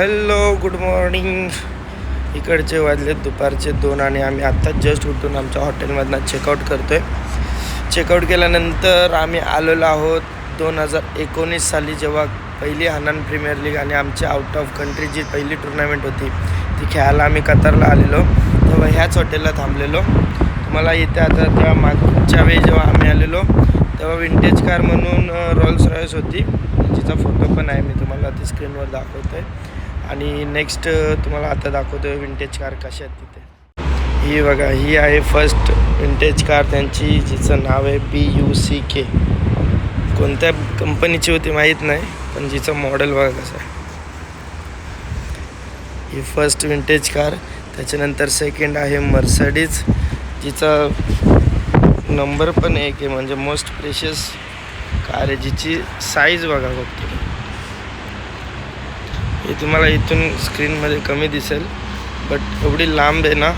Hello good morning इकडचे वाजले दुपारचे दोन आणि आम्ही आत्ताच जस्ट उठून आमच्या हॉटेलमधनं चेकआउट करतो आहे चेकआउट केल्यानंतर आम्ही आलेलो आहोत दोन हजार एकोणीस साली जेव्हा पहिली हनान प्रीमियर लीग आणि आमची आउट ऑफ कंट्री जी पहिली टुर्नामेंट होती ती खेळायला आम्ही कतारला आलेलो. तेव्हा ह्याच हॉटेलला थांबलेलो. तुम्हाला इथे आता तेव्हा मागच्या वेळी जेव्हा आम्ही आलेलो तेव्हा विंटेज कार म्हणून रॉल्स रॉयस होती. जिचा फोटो पण आहे मी तुम्हाला ती स्क्रीनवर दाखवतो आहे आणि नेक्स्ट तुम्हाला आता दाखवतो आहे विंटेज कार कशा आहेत तिथे. ही बघा ही आहे फर्स्ट विंटेज कार त्यांची जिचं नाव आहे बी यू सी के कोणत्या कंपनीची होती माहीत नाही पण जिचं मॉडेल बघा कसं आहे. ही फर्स्ट विंटेज कार त्याच्यानंतर सेकंड आहे मर्सडीज जिचा नंबर पण एक आहे म्हणजे मोस्ट प्रेशियस कार आहे जिची साईज बघा फक्त. हे तुम्हाला इथून स्क्रीनमध्ये कमी दिसेल बट एवढी लांब आहे ना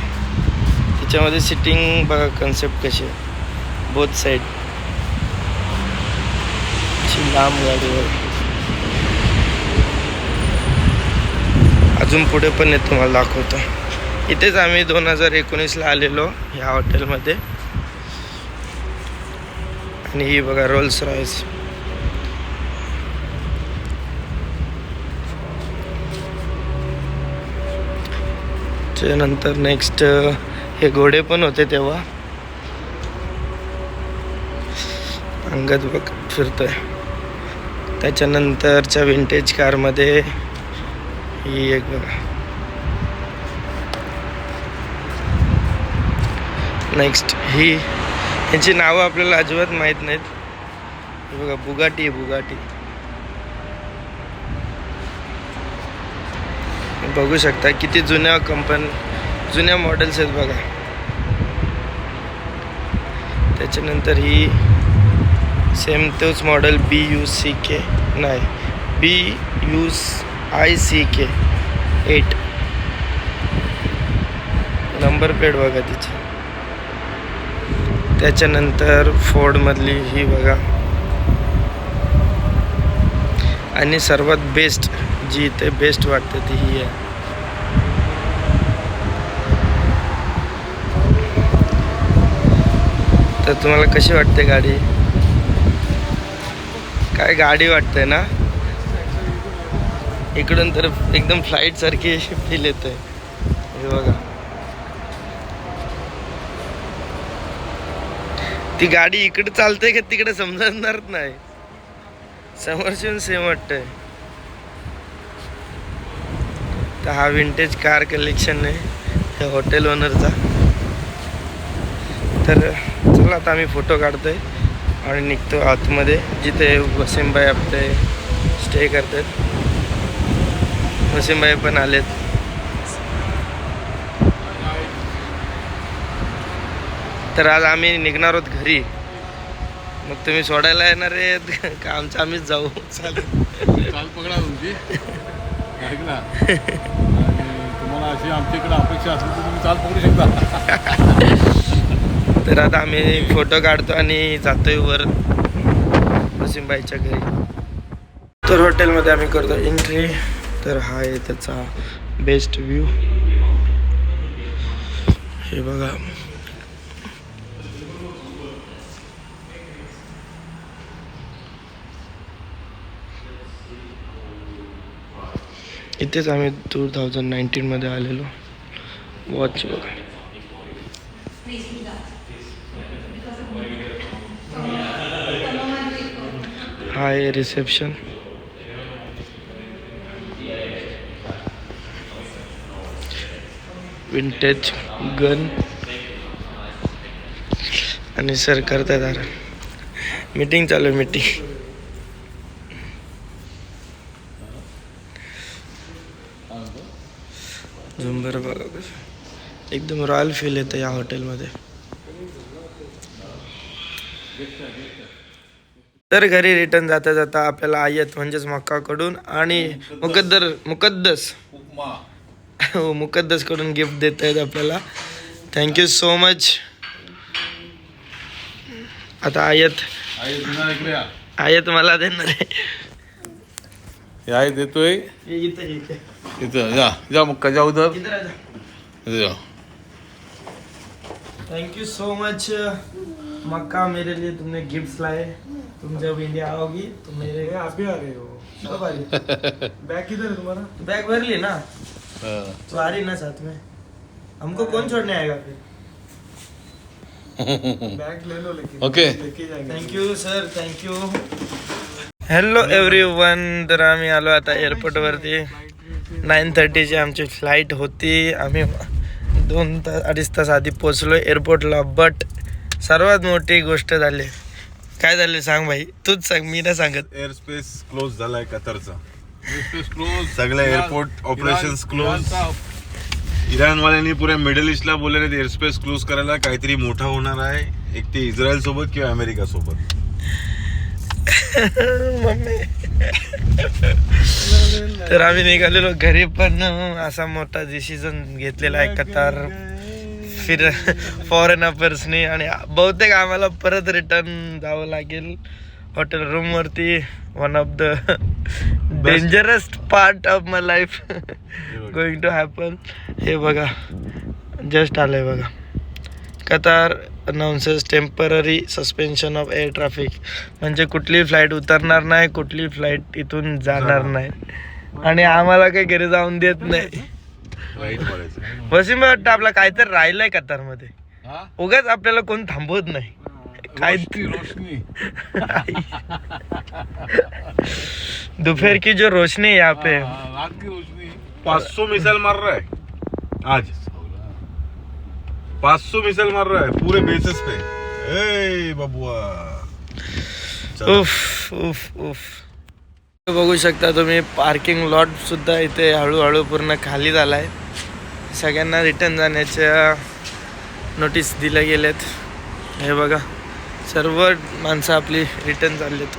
तिच्यामध्ये सिटिंग बघा कन्सेप्ट कशी आहे. बोथ साईड अशी लांब गाडीवर. अजून पुढे पण येत तुम्हाला दाखवतो. इथेच आम्ही दोन हजार एकोणीसला आलेलो ह्या हॉटेलमध्ये आणि ही बघा रोल्स रॉयस त्याच्यानंतर नेक्स्ट हे घोडे पण होते तेव्हा. अंगात बघ फिरतोय. त्याच्यानंतरच्या विंटेज कारमध्ये ही एक बघा. नेक्स्ट ही यांची नावं आपल्याला अजिबात माहीत नाहीत. हे बघा बुगाटी आहे बुगाटी. बघू शकता किती जुन्या कंपन जुन्या मॉडेल्स आहेत बघा. त्याच्यानंतर ही सेम तोच model B U C K नाही B U I C K eight number plate बघा तिची. त्याच्यानंतर फोर्डमधली ही बघा. आणि सर्वात बेस्ट जी इथे बेस्ट वाटते ती ही आहे. तर तुम्हाला कशी वाटते गाडी? काय गाडी वाटते ना? इकडून तर एकदम फ्लाईट सारखी फील येते हे बघा. ती गाडी इकडे चालते का तिकडे समजणारच नाही. समोरची सेम वाटतंय. तर हा विंटेज कार कलेक्शन आहे. त्या हॉटेल ओनरचा तर चला आता आम्ही फोटो काढतो आहे आणि निघतो आतमध्ये जिथे वसीमबाई आपले स्टे करतात. वसीमबाई पण आलेत. तर आज आम्ही निघणार आहोत घरी. मग तुम्ही सोडायला येणार आहेत? का आमचं आम्हीच जाऊ? चालेल. चाल पकडा तुमची. तुम्हाला अशी आमच्या इकडे अपेक्षा असेल तर तुम्ही चाल पकडू शकता. तर आता आम्ही फोटो काढतो आणि जातोय वर वसीमबाईच्या घरी. तर हॉटेलमध्ये आम्ही करतो एंट्री तर हा आहे त्याचा बेस्ट व्ह्यू हे बघा. इथेच आम्ही टू थाउजंड नाईन्टीनमध्ये आलेलो. वॉच बघा. हा आहे रिसेप्शन. विंटेज गन आणि सर करतात आता मीटिंग चालू आहे मीटिंग झुंबर बघा कसं एकदम रॉयल फील येतं या हॉटेलमध्ये तर घरी रिटर्न जाता जाता आपल्याला आयत म्हणजेच मक्काकडून आणि मुकद्दर मुकद्दस. हो मुकद्दसकडून गिफ्ट देत आहेत आपल्याला. थँक्यू सो मच आता आयत. आयत मला देणार आहे. या देतोय. इथे जा जा मुक्का जा आ जा. इथं जा. थैंक यू सो मच मक्का मेरे लिए तुमने गिफ्ट्स लाए. तुम जब इंडिया आओगी तो मेरे आप भी आ रहे हो। कब आ रही बैग किधर है तुम्हारा? बैग भर ली ना। हा. तो आ रही ना साथ में। हमको कौन छोड़ने आएगा फिर? बैग ले लो लेकिन okay thank you sir thank you hello everyone तर आम्ही आलो आता एअरपोर्टवरती नाईन थर्टीची आमची फ्लाईट होती. आम्ही दोन तास अडीच तास आधी पोचलो एअरपोर्टला बट सर्वात मोठी गोष्ट झाली. काय झाले सांग भाई. तूच सांग मी नाही सांगत. एअर स्पेस क्लोज झालाय कतारचा. क्लोज सगळे airport operations close. इराणवाल्यांनी पुऱ्या मिडल ईस्टला बोलले एअर स्पेस क्लोज करायला काहीतरी मोठा होणार आहे एक ते इस्रायल सोबत किंवा अमेरिका सोबत? मम्मी. तर आम्ही निघालेलो घरी पण असा मोठा डिसिजन घेतलेला आहे कतार. फिर फॉरेनर्सनी आणि बहुतेक आम्हाला परत रिटर्न जावं लागेल. Hotel रूमवरती one of the dangerous part of my life going to happen हे बघा. जस्ट आलंय बघा. Qatar announces temporary suspension of air traffic म्हणजे कुठली फ्लाईट उतरणार नाही कुठली फ्लाईट इथून जाणार नाही. आणि आम्हाला काही घरी जाऊन देत नाही. वसीम आपला काहीतरी राहिलंय कतारमध्ये. हा? उगाच आपल्याला कोण थांबवत नाही. काय रोशनी रोशनी. दोपहर की जो रोशनी है यहाँ पे. हा, रात की रोशनी. पाच सौ मिसाइल मार रहा है. आज. पाच सौ मिसाइल मार रहा है पूरे बेसिस पे. ए बबुआ. उफ उफ उफ. बघू शकता तुम्ही पार्किंग लॉट सुद्धा इथे हळूहळू पूर्ण खाली झालाय. सगळ्यांना रिटर्न जाण्याच्या नोटीस दिल्या गेल्यात. हे बघा सर्व माणसं आपली रिटर्न चाललेत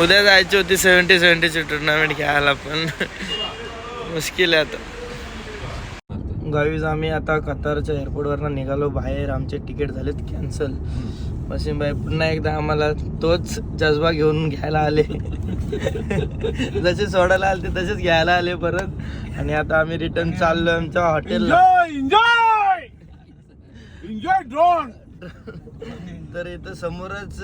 उद्या जायची होती सेवन्टी सेवन्टीची टुर्नामेंट खेळायला पण मुश्किल आहे आता. गावीज आम्ही आता कतारच्या एअरपोर्टवरनं निघालो. बाहेर आमचे तिकीट झालेत कॅन्सल वसीम भाई पुन्हा एकदा आम्हाला तोच जज्बा घेऊन घ्यायला आले. जसे सोडायला आले ते तसेच घ्यायला आले परत. आणि आता आम्ही रिटर्न चाललो आमच्या हॉटेलला तर इथं समोरच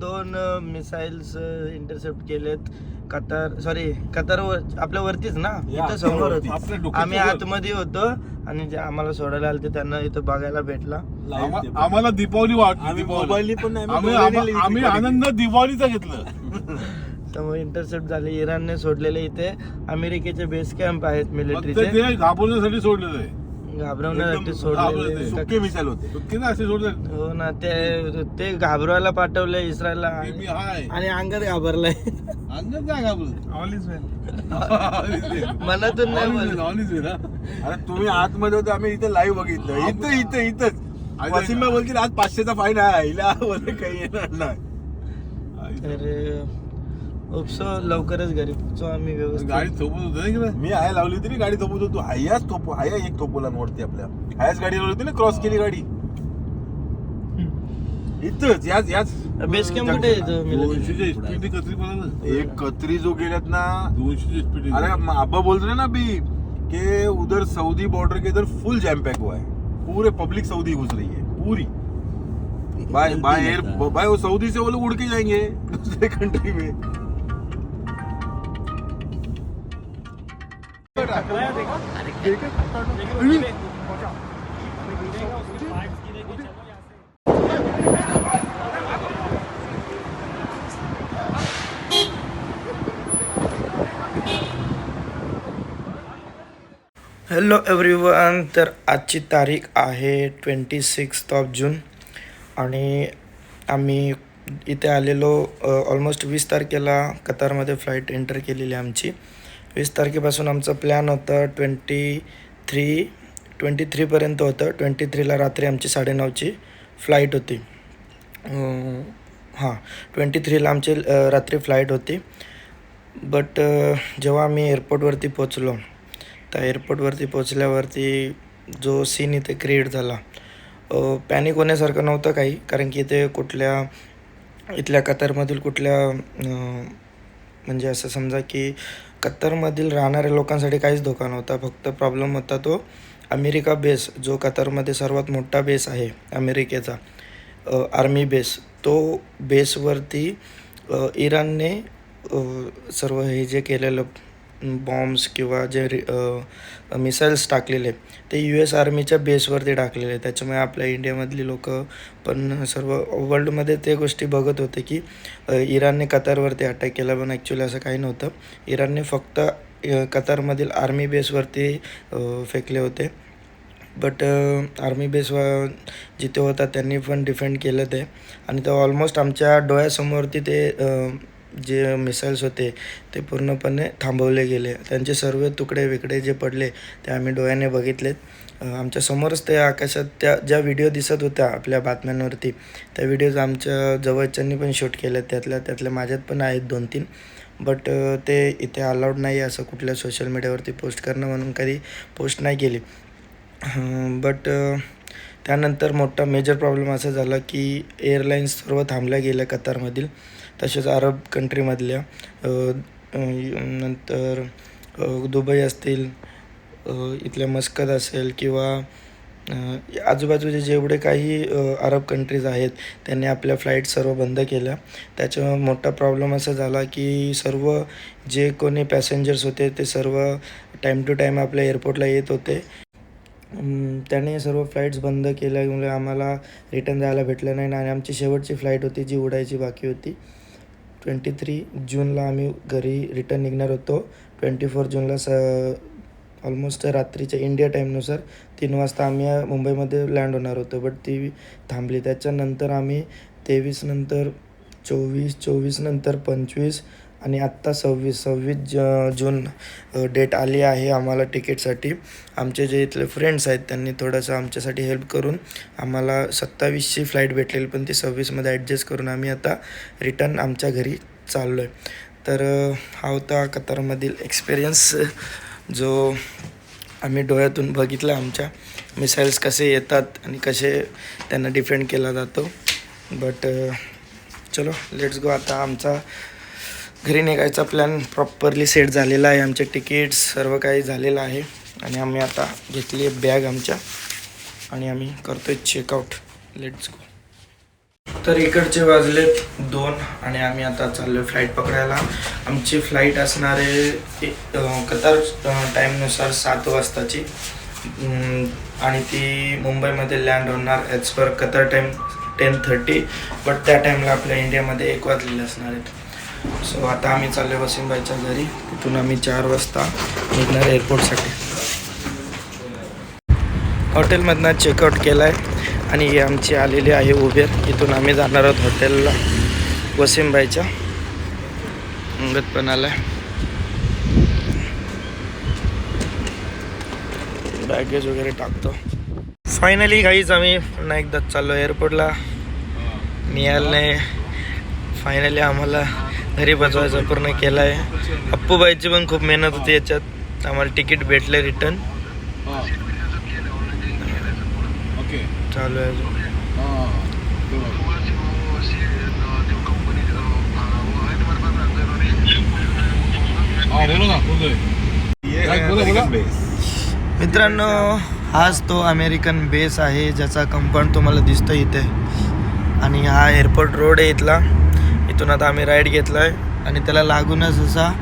दोन मिसाईल्स इंटरसेप्ट केलेत. कतार सॉरी कतारवर आपल्या वरतीच ना? इथं समोरच आपल्या आम्ही. आतमध्ये होतो आणि जे आम्हाला सोडायला आले त्यांना इथं बघायला भेटला. आम्हा- आम्हाला दीपावली वाटली आम्ही दीपावली. मोबाईलनी पण नाही, आम्ही आम्ही आम्हा- मोबाईलनी आम्ही दीपावली आनंद दिवाळीचा घेतलं. त्यामुळे इंटरसेप्ट झाले. इराणने सोडलेले इथे. अमेरिकेचे बेस कॅम्प आहेत फक्त मिलिटरीचे ते घाबरण्यासाठी सोडलेलं आहे. घाबरवण्यासाठी. सुके मिसाईल होते. ना असे सोडले हो ना ते ते घाबरवायला पाठवले इस्रायलला. मी हाय. आणि अंगात घाबरलाय. अंगण काय घाबरत. ऑल इज वेल मनातून नाही अरे तुम्ही आतमध्ये होते आम्ही इथे लाईव्ह बघितलं. इथं इथं इथंच. वसिमा बोलतील आज पाचशेचा फाईन आहे. हिला काही येणार नाही. तर उपसो लवकरच घरी आम्ही व्यवस्थित. गाडी सोबत होतं ना इकडे? मी आहे लावली होती ना गाडी थोपत होतो. हायाच थोप हाया एक थोपवला वरती आपल्या. हायाच गाडी लावली होती ना क्रॉस केली गाडी. इथंच याच याच बेस कॅम्प कुठे दोनशेच्या स्पीड कत्री पडा एक कत्री जो गेल्यात ना दोनशेच्या स्पीड अरे म- अब्बा बोल रहे ना अभी कि उधर सऊदी बॉर्डर के इधर फुल जैम पैक हुआ है. पूरे पब्लिक सऊदी घुस रही है पूरी. बाय बाय एयर बाय वो सऊदी से वो लोग उड़ के जाएंगे दूसरे कंट्री में. हॅलो एव्हरीवन तर आजची तारीख आहे ट्वेंटी सिक्स ऑफ जून आणि आम्ही इथे आलेलो ऑलमोस्ट वीस तारखेला कतारमध्ये फ्लाईट एंटर केलेली आमची. वीस तारखेपासून आमचं प्लॅन होता ट्वेंटी थ्री ट्वेंटी थ्रीपर्यंत होतं. ट्वेंटी थ्रीला रात्री आमची साडेनऊची फ्लाईट होती. हां ट्वेंटी थ्रीला आमची रात्री फ्लाईट होती. बट जेव्हा आम्ही एअरपोर्टवरती पोचलो त्या एअरपोर्टवरती पोचल्यावरती जो सीन इथे क्रिएट झाला पॅनिक होण्यासारखं नव्हतं काही. कारण की इथे कुठल्या इथल्या कतारमधील कुठल्या म्हणजे असं समजा की कतारमधील राहणाऱ्या लोकांसाठी काहीच धोका नव्हता. फक्त प्रॉब्लेम होता तो अमेरिका बेस जो कतारमध्ये सर्वात मोठा बेस आहे अमेरिकेचा आर्मी बेस तो बेसवरती इराणने सर्व हे जे केलेलं बॉम्ब्स किंवा जे मिसाईल्स टाकलेले ते यू एस आर्मीच्या बेसवरती टाकलेले त्याच्यामुळे आपल्या इंडियामधली लोक पण सर्व वर्ल्डमध्ये ते गोष्टी बघत होते की इराणने कतारवरती अटॅक केला पण ॲक्च्युली असं काही नव्हतं. इराणने फक्त कतारमधील आर्मी बेसवरती फेकले होते. बट आर्मी बेस जिथे होता त्यांनी पण डिफेंड केलं ते. आणि ते ऑलमोस्ट आमच्या डोळ्यासमोरती ते जे मिसाईल्स होते ते पूर्णपणे थांबवले गेले. त्यांचे सर्व तुकडे विकडे जे पडले ते आम्ही डोळ्याने बघितलेत. आमच्यासमोरच आमच्या समोरच ते आकाशात त्या ज्या व्हिडिओ दिसत होत्या आपल्या बातम्यांवरती त्या व्हिडिओज आमच्या जवळच्यांनी पण शूट केल्या त्यातल्या त्यातल्या माझ्यात पण आहेत दोन तीन बट ते इथे अलाउड नाही असं कुठल्या सोशल मीडियावरती पोस्ट करणं म्हणून कधी पोस्ट नाही केली. बट त्यानंतर मोठा मेजर प्रॉब्लेम असा झाला की एअरलाईन्स सर्व थांबल्या गेल्या कतारमधील. तसेच अरब कंट्रीमधल्या नंतर दुबई असतील इथल्या मस्कत असेल किंवा आजूबाजूचे जेवढे काही अरब कंट्रीज आहेत त्यांनी आपल्या फ्लाईट सर्व बंद केल्या. त्याच्यामुळे मोठा प्रॉब्लेम असा झाला की सर्व जे कोणी पॅसेंजर्स होते ते सर्व टाईम टू टाईम आपल्या एअरपोर्टला येत होते. त्याने सर्व फ्लाईट्स बंद केल्यामुळे आम्हाला रिटर्न जायला भेटलं नाही आणि आमची शेवटची फ्लाईट होती जी उडायची बाकी होती. ट्वेंटी थ्री जूनला आम्ही घरी रिटर्न निघणार होतो. ट्वेंटी फोर जूनला स ऑलमोस्ट रात्रीच्या इंडिया टाईमनुसार तीन वाजता आम्ही मुंबईमध्ये लँड होणार होतो. बट ती थांबली. त्याच्यानंतर आम्ही तेवीस नंतर चोवीस चोवीस नंतर पंचवीस आणि आत्ता सव्वीस सव्वीस ज जून डेट आली आहे आम्हाला तिकीटसाठी. आमचे जे इथले फ्रेंड्स आहेत त्यांनी थोडंसं आमच्यासाठी हेल्प करून आम्हाला सत्तावीसची फ्लाईट भेटलेली पण ती सव्वीसमध्ये ॲडजस्ट करून आम्ही आता रिटर्न आमच्या घरी चाललो आहे तर हा होता कतारमधील एक्सपिरियन्स जो आम्ही डोळ्यातून बघितला आमच्या मिसाईल्स कसे येतात आणि कसे त्यांना डिफेंड केला जातो. बट चलो लेट्स गो आता आमचा घरी निघायचा प्लॅन प्रॉपरली सेट झालेला आहे. आमचे तिकीट्स सर्व काही झालेलं आहे. आणि आम्ही आता घेतली आहे बॅग आमच्या. आणि आम्ही करतो आहे चेकआउट लेट्स गो तर इकडचे वाजलेत दोन आणि आम्ही आता चाललो आहे फ्लाईट पकडायला. आमची फ्लाईट असणार आहे कतार टाईमनुसार सात वाजताची. आणि ती मुंबईमध्ये लँड होणार as per Qatar time ten thirty but त्या टाईमला आपल्या इंडियामध्ये एक वाजलेले असणार आहेत. सो आता आम्ही चाललो वसिमबाईच्या घरी. तिथून आम्ही चार वाजता निघणार एअरपोर्टसाठी हॉटेलमधनं चेकआउट केला आहे आणि ही आमची आलेली आहे उबेर. इथून आम्ही जाणार आहोत हॉटेलला वसिमबाईच्या अंगत पण आला बॅगेज वगैरे टाकतो. फायनली काहीच आम्ही पुन्हा एकदा चाललो एअरपोर्टला नियालने फायनली आम्हाला घरी पोचवायचा पूर्ण केला आहे अप्पूबाईची पण खूप मेहनत होती याच्यात. आम्हाला तिकीट भेटले रिटर्न. ओके. चालू आहे मित्रांनो हाच तो अमेरिकन बेस आहे ज्याचा कंपाऊंड तुम्हाला दिसतो इथे. आणि हा एअरपोर्ट रोड आहे इथला. इथून आता आम्ही राईड घेतला आहे आणि त्याला लागूनच असा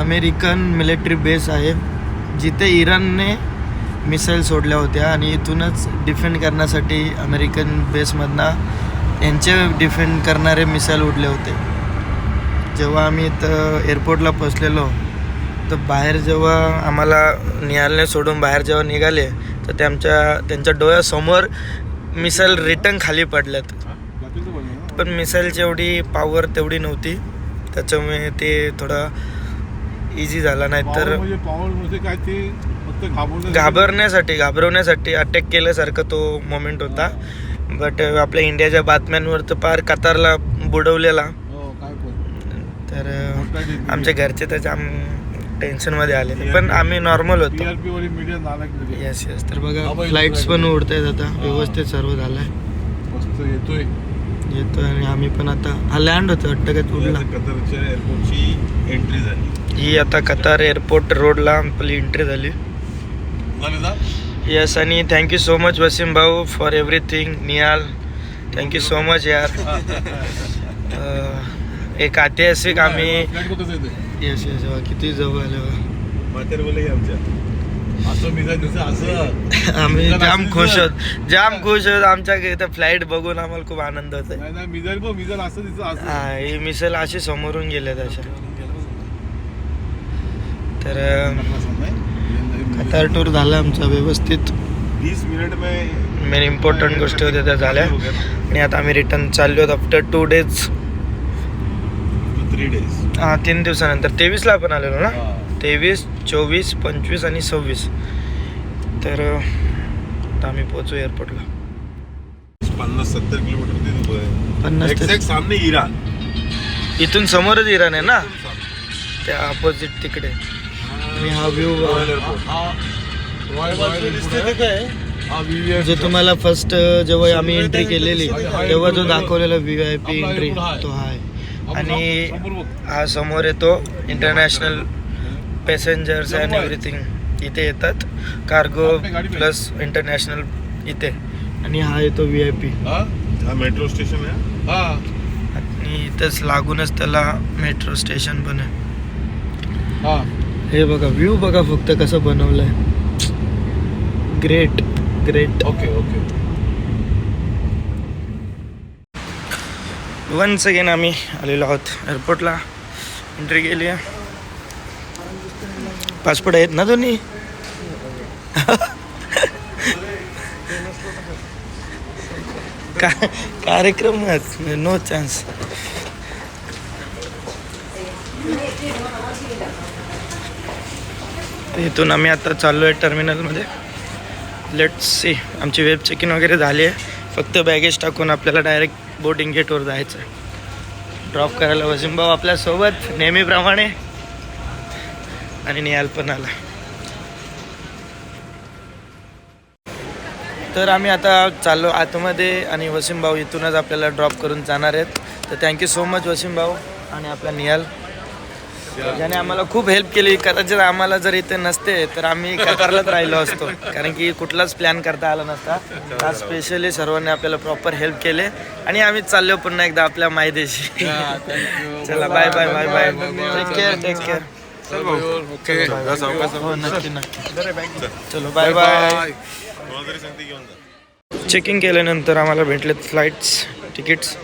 अमेरिकन मिलिटरी बेस आहे. जिथे इराणने मिसाईल सोडल्या होत्या आणि इथूनच डिफेंड करण्यासाठी अमेरिकन बेसमधनं यांचे डिफेंड करणारे मिसाईल उडले होते. जेव्हा आम्ही इथं एअरपोर्टला पोचलेलो तर बाहेर जेव्हा आम्हाला निहालने सोडून बाहेर जेव्हा निघाले तर त्यांच्या त्यांच्या डोळ्यासमोर मिसाईल रिटर्न खाली पडल्यात पण मिसाईलची एवढी पॉवर तेवढी नव्हती. त्याच्यामुळे ते थोडा इझी झाला नाही तर म्हणजे म्हणजे घाबरण्यासाठी- घाबरवण्यासाठी अटॅक केल्यासारखा तो मोमेंट होता. बट आपल्या इंडियाच्या बातम्यांवर तर पार कतारला बुडवलेला. हो तर आमच्या घरचे त्याच्या आम टेन्शनमध्ये आले. पण आम्ही नॉर्मल होतो. नालायक मीडिया येस येस तर बघा बाई, फ्लाईट्स पण. उडत आहेत आता. व्यवस्थित सर्व झालंय. मस्त येतोय. येतो आणि आम्ही पण आता हा लँड होतो वाटतं का उडला कतारच्या एअरपोर्टची एंट्री झाली. ही आता कतार एअरपोर्ट रोडला आपली एंट्री झाली. येस आणि थँक्यू सो मच वसीम भाऊ for everything Nihal. Thank you so much यार. एक ऐतिहासिक आम्ही येस येस किती जवळ आले आमच्या. आम्ही जाम खुश होत जाम खुश होत आमच्या इथं फ्लाईट बघून आम्हाला खूप आनंद होतोय. नाही नाही मिजाईल पण मिजाईल असं दिसतं असं. हा ही मिसल अशी. समोरून गेले तशा तर कतार टूर झाला आमचा व्यवस्थित. वीस मिनिट में मेन इम्पॉर्टंट गोष्टी होत्या त्या झाल्या. आणि आता आम्ही रिटर्न चाललो आहोत after two days three days हा तीन दिवसानंतर. तेवीसला आपण आलेलो ना? तेवीस चोवीस पंचवीस आणि सव्वीस. तर आता आम्ही पोचू एअरपोर्टला. पन्नास सत्तर किलोमीटर. पन्नास ते- एक्झॅक्ट सामने इराण. इथून समोरच इराण आहे ना? त्या अपोजिट तिकडे. आणि हा व्ह्यू जो तुम्हाला फर्स्ट जेव्हा आम्ही एंट्री केलेली तेव्हा जो दाखवलेला व्ही आय पी एंट्री तो हा आहे आणि हा समोर येतो इंटरनॅशनल पॅसेंजर्स अँड एव्हरीथिंग इथे येतात. कार्गो प्लस इंटरनॅशनल इथे. आणि हा येतो व्ही आय पी हा? मेट्रो स्टेशन आहे? आणि इथंच लागूनच त्याला मेट्रो स्टेशन पण आहे. हे. बघा व्ह्यू बघा फक्त कसं बनवलंय. Great great okay okay once again आम्ही आलेलो आहोत एअरपोर्टला एंट्री केली आहे. पासपोर्ट आहेत ना दोन्ही? का कार्यक्रमच नो चान्स इथून आम्ही आता चाललो आहे टर्मिनलमध्ये लेट्स सी आमची वेब चेक इन वगैरे झाली आहे. फक्त बॅगेज टाकून आपल्याला डायरेक्ट बोटिंग गेटवर जायचं आहे. ड्रॉप करायला वसीम भाऊ आपल्यासोबत नेहमीप्रमाणे. आणि निहाल पण आला. तर आम्ही आता चाललो आतमध्ये आणि वसीम भाऊ इथूनच आपल्याला ड्रॉप करून जाणार आहेत. तर थँक्यू सो मच वसीम भाऊ आणि आपला निहाल. ज्याने आम्हाला खूप हेल्प केली. कदाचित आम्हाला जर इथे नसते तर आम्ही कतारलाच राहिलो असतो. कारण की कुठलाच प्लॅन करता आला नसता. आज स्पेशली सर्वांनी आपल्याला प्रॉपर हेल्प केले. आणि आम्ही चाललो पुन्हा एकदा आपल्या मायदेशी. चला bye bye bye bye take care take care okay. हो नक्की नक्की. चलो. बाय बाय चेकिंग केल्यानंतर आम्हाला भेटलेत फ्लाईट्स तिकीट्स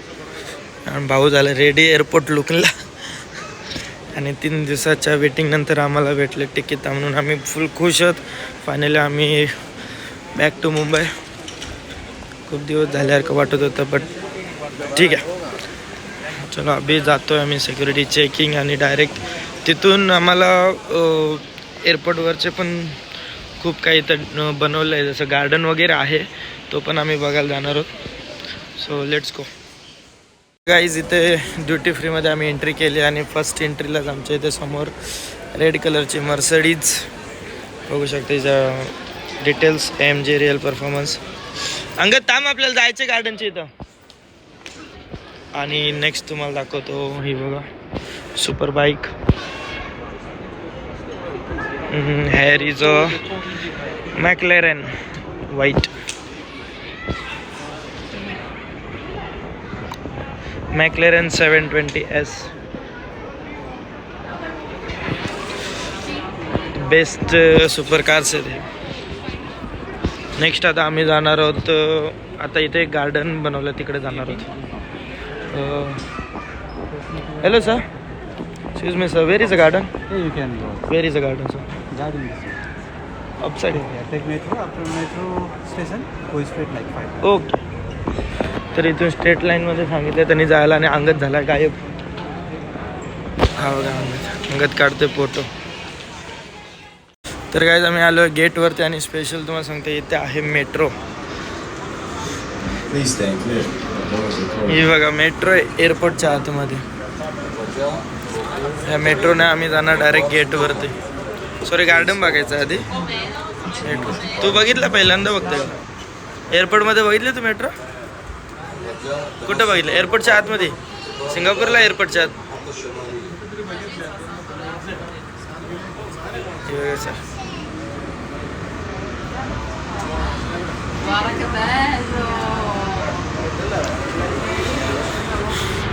आणि भाऊ झाला रेडी एअरपोर्ट लुकला आणि तीन दिवसाच्या वेटिंग नंतर आम्हाला भेटले तिकीट म्हणून आम्ही फुल खुश आहोत. फायनली आम्ही बॅक टू मुंबई खूप दिवस झाल्यासारखं वाटत होतं बट ठीक आहे. चलो अभि जातो आहे आम्ही सिक्युरिटी चेकिंग आणि डायरेक्ट तिथून आम्हाला एअरपोर्टवरचे पण खूप काही इथं बनवलं आहे जसं गार्डन वगैरे आहे तो पण आम्ही बघायला जाणार आहोत. सो लेट्स गो गाईज इथे ड्युटी फ्रीमध्ये आम्ही एंट्री केली आणि फर्स्ट एंट्रीलाच आमच्या इथे समोर रेड कलरची मर्सडीज बघू शकते details M J real performance Angad थांब आपल्याला जायचं गार्डनच्या इथं. आणि नेक्स्ट तुम्हाला दाखवतो ही बघा. Super bike here is a McLaren white McLaren seven twenty S. Best super cars आहे नेक्स्ट आता आम्ही जाणार आहोत आता इथे एक गार्डन बनवलं तिकडे जाणार आहोत. Hello sir excuse me sir where is a garden. Where is a garden sir After metro station, go straight like five. Okay तर इथून स्ट्रेट लाईनमध्ये सांगितलं त्यांनी जायला आणि अंगत झाला गायब. हा बघा अंगत अंगत काढतोय फोटो तर काय आम्ही आलो गेटवरती आणि स्पेशल तुम्हाला सांगते इथे आहे मेट्रो. ही बघा मेट्रो एअरपोर्टच्या आतमध्ये. ह्या मेट्रोने आम्ही जाणार डायरेक्ट गेटवरती सॉरी गार्डन बघायचं आधी. मेट्रो तू बघितला पहिल्यांदा बघतोय का? एअरपोर्टमध्ये बघितलं तू मेट्रो कुठं बघितलं? एअरपोर्टच्या आतमध्ये? सिंगापूरला एअरपोर्टच्या आत? सर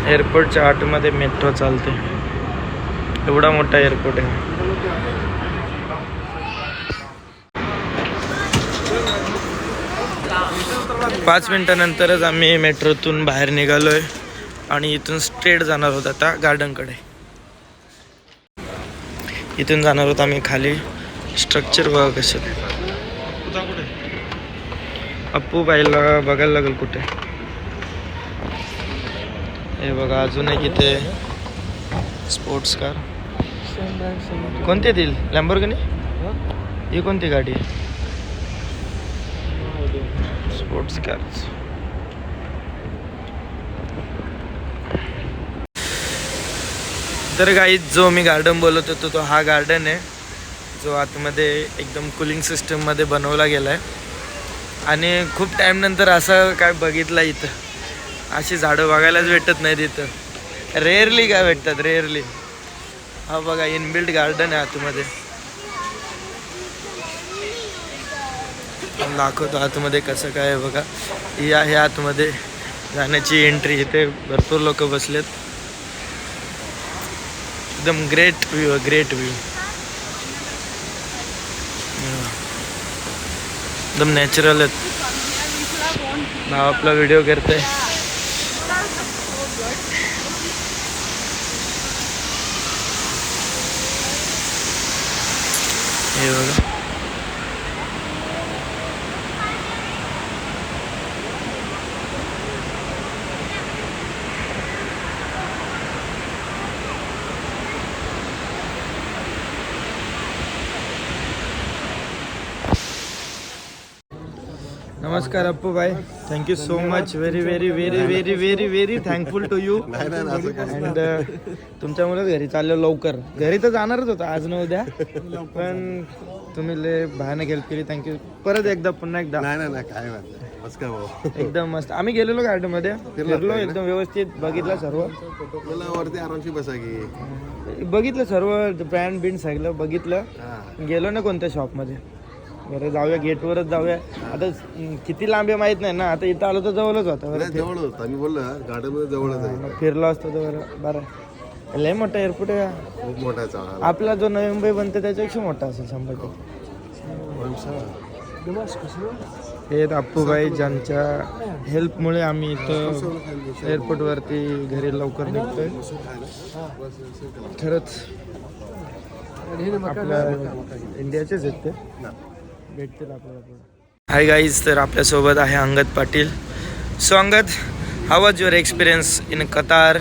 एअरपोर्टच्या आतमध्ये मेट्रो चालते एवढा मोठा एअरपोर्ट आहे. पाच मिनिटानंतरच आम्ही मेट्रोतून बाहेर निघालोय आणि इथून स्ट्रेट जाणार आहोत आता गार्डनकडे इथून जाणार आहोत आम्ही खाली. स्ट्रक्चर बघा कसं. कुठे अप्पू बाईला बघायला लागेल कुठे. हे बघा अजून एक इथे स्पोर्ट्स कार कोणती येतील लॅम्बोर्गिनी ही कोणती गाडी आहे? स्पोर्ट्स कार्स तर काही जो मी गार्डन बोलत होतो तो हा गार्डन आहे. जो आतमध्ये एकदम कुलिंग सिस्टममध्ये बनवला गेला आहे आणि खूप टाईमनंतर असं काय बघितलं इथं. अशी झाडं बघायलाच भेटत नाहीत इथं. रेअरली काय भेटतात रेअरली हा बघा इनबिल्ट गार्डन आहे आतमध्ये. दाखवतो आतमध्ये कसं काय आहे बघा. ही आहे आतमध्ये जाण्याची एंट्री इथे भरपूर लोक बसलेत. एकदम ग्रेट व्ह्यू ग्रेट व्ह्यू एकदम नॅचरल आहेत. नाव आपला व्हिडिओ करते हे बघा. नमस्कार अप्पू भाई. Thank you so much very very very very very very thankful to you and तुमच्यामुळे घरी चाललो लवकर. घरी तर जाणारच होतं आज न उद्या. पण तुम्ही लय भयानक हेल्प केली. थँक्यू परत एकदा पुन्हा एकदा. नाही नाही काय मस्त एकदम मस्त. आम्ही गेलेलो गार्डनमध्ये फिरलो एकदम व्यवस्थित. बघितलं सर्व. वरती आरामशी बसा की. बघितलं सर्व ब्रँड बिंड सगळं बघितलं. गेलो ना कोणत्या शॉपमध्ये बरं जाऊया गेटवरच जाऊया. आता किती लांब आहे माहीत नाही ना? आता इथं आलो तर जवळच होतं बरं. जवळ होता. मी बोललो गार्डनमध्ये जवळच आहे. मग फिरलो असतो तर बरं. बरं. लय मोठा एअरपोर्ट आहे. खूप मोठा आपला जो नवी मुंबई बनते त्याच्यापेक्षा मोठा असेल शंभर टक्के. हे अप्पूबाई ज्यांच्या हेल्पमुळे आम्ही इथं एअरपोर्टवरती घरी लवकर निघतोय. खरंच आपल्या इंडियाचेच आहेत ते. भेटतील आपल्याला हाय गाईज तर आपल्यासोबत आहे Angad Patil. So Angad how was your experience in Qatar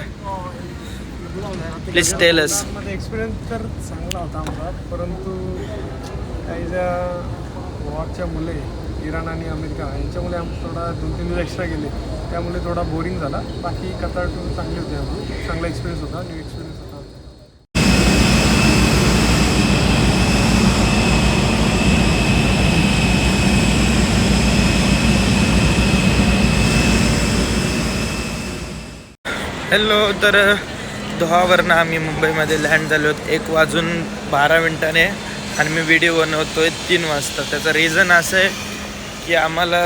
please tell us experience तर चांगला होता आमचा परंतु काही ज्या वॉरच्या मुले इराण आणि अमेरिका यांच्यामुळे आमचं थोडा दोन तीन दिवस एक्स्ट्रा गेले. त्यामुळे थोडा बोरिंग झाला. बाकी कतार टूर चांगली होती आमची चांगला एक्सपिरियन्स होता. न्यू एक्सपिरियन्स होता हॅलो तर दोहावरनं आम्ही मुंबईमध्ये लँड झालो आहोत. एक वाजून बारा मिनिटाने आणि मी व्हिडिओ बनवतो आहे तीन वाजता. त्याचं रिझन असं आहे की आम्हाला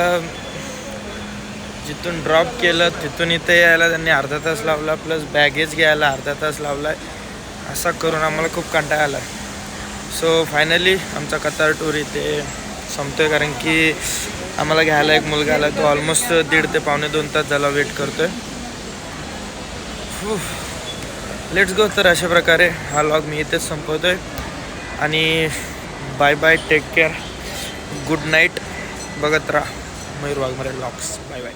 जिथून ड्रॉप केलं तिथून इथे यायला त्यांनी अर्धा तास लावला प्लस बॅगेज घ्यायला अर्धा तास लावला आहे असा करून आम्हाला खूप कंटाळा आला सो फायनली आमचा कतार टूर इथे संपतोय कारण की आम्हाला घ्यायला एक मुलगा आला तो ऑलमोस्ट दीड ते पावणे दोन तास झाला वेट करतोय. लेट्स गो तर अशा प्रकारे हा लॉग मी इथेच संपवतो आहे आणि bye bye take care good night बघत राहा. Mayur Waghmare logs bye bye